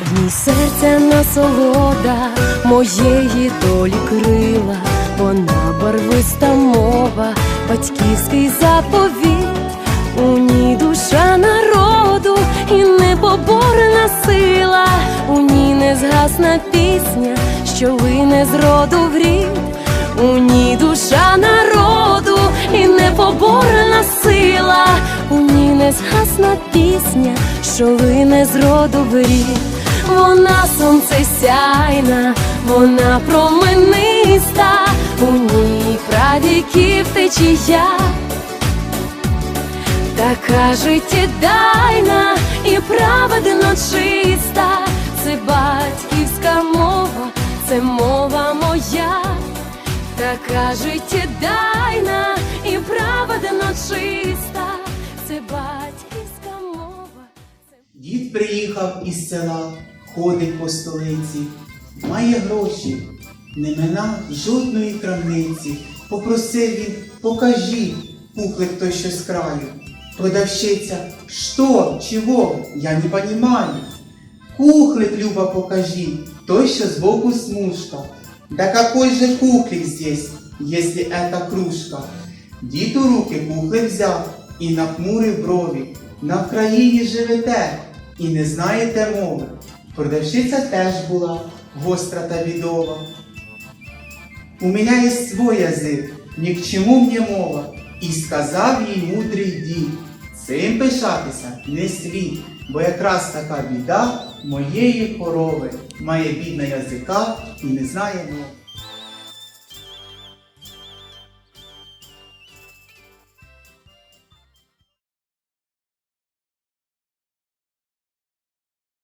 В ній серця насолода моєї долі крила, вона барвиста мова, батьківський заповіт, у ній душа народу і непоборна сила, у ній не згасна пісня, що лине з роду в рід, у ній душа народу і непоборна сила, у ній не згасна пісня, що лине з роду в рід. Вона сонце сяйна, вона промениста, у ній правіків течія, така життєдайна і праведно чиста, це батьківська мова, це мова моя, така життєдайна і праведно чиста, це батьківська мова. Дід приїхав із села, ходить по столиці, має гроші, не мина жодної крамниці. Попросив він, покажіть, кухлик той що з краю. Продавщиця, що, чого, я не понимаю. Кухлик, Люба, покажи, той, що сбоку смужка. Да какой же кухлик здесь, если это кружка? Дід у руки кухлик взяв і нахмурив брові. На Вкраїні живете і не знаєте мови. Продавщиця теж була гостра та бідова. У мене є свой язик, ні к чому мені мова. І сказав їй мудрий дід, цим пишатися не світ, бо якраз така біда моєї корови має бідна язика і не знає мови.